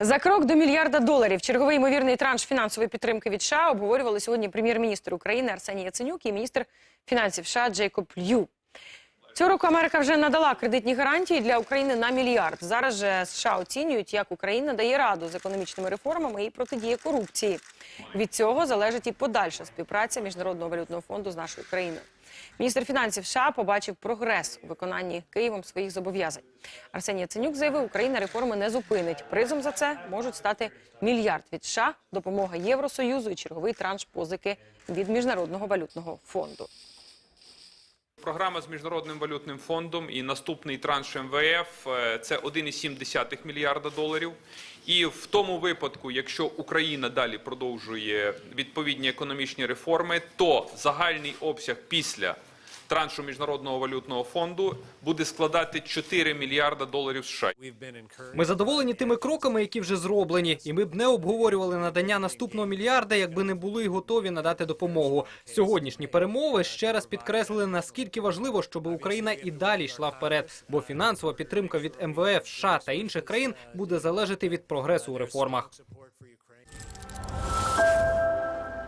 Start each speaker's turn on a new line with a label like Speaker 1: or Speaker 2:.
Speaker 1: За крок до мільярда доларів черговий ймовірний транш фінансової підтримки від США обговорювали сьогодні прем'єр-міністр України Арсеній Яценюк і міністр фінансів США Джейкоб Лью. Цього року Америка вже надала кредитні гарантії для України на мільярд. Зараз же США оцінюють, як Україна дає раду з економічними реформами і протидіє корупції. Від цього залежить і подальша співпраця Міжнародного валютного фонду з нашою країною. Міністр фінансів США побачив прогрес у виконанні Києвом своїх зобов'язань. Арсеній Яценюк заявив, Україна реформи не зупинить. Призом за це можуть стати мільярд від США, допомога Євросоюзу і черговий транш позики від Міжнародного валютного фонду.
Speaker 2: Програма з міжнародним валютним фондом і наступний транш МВФ е, це 1,7 мільярда доларів. І в тому випадку, якщо Україна далі продовжує відповідні економічні реформи, то загальний обсяг після траншу міжнародного валютного фонду буде складати 4 мільярда доларів США.
Speaker 3: Ми задоволені тими кроками, які вже зроблені, і ми б не обговорювали надання наступного мільярда, якби не були готові надати допомогу. Сьогоднішні перемови ще раз підкреслили наскільки важливо, щоб Україна і далі йшла вперед, бо фінансова підтримка від МВФ, США та інших країн буде залежати від прогресу у реформах.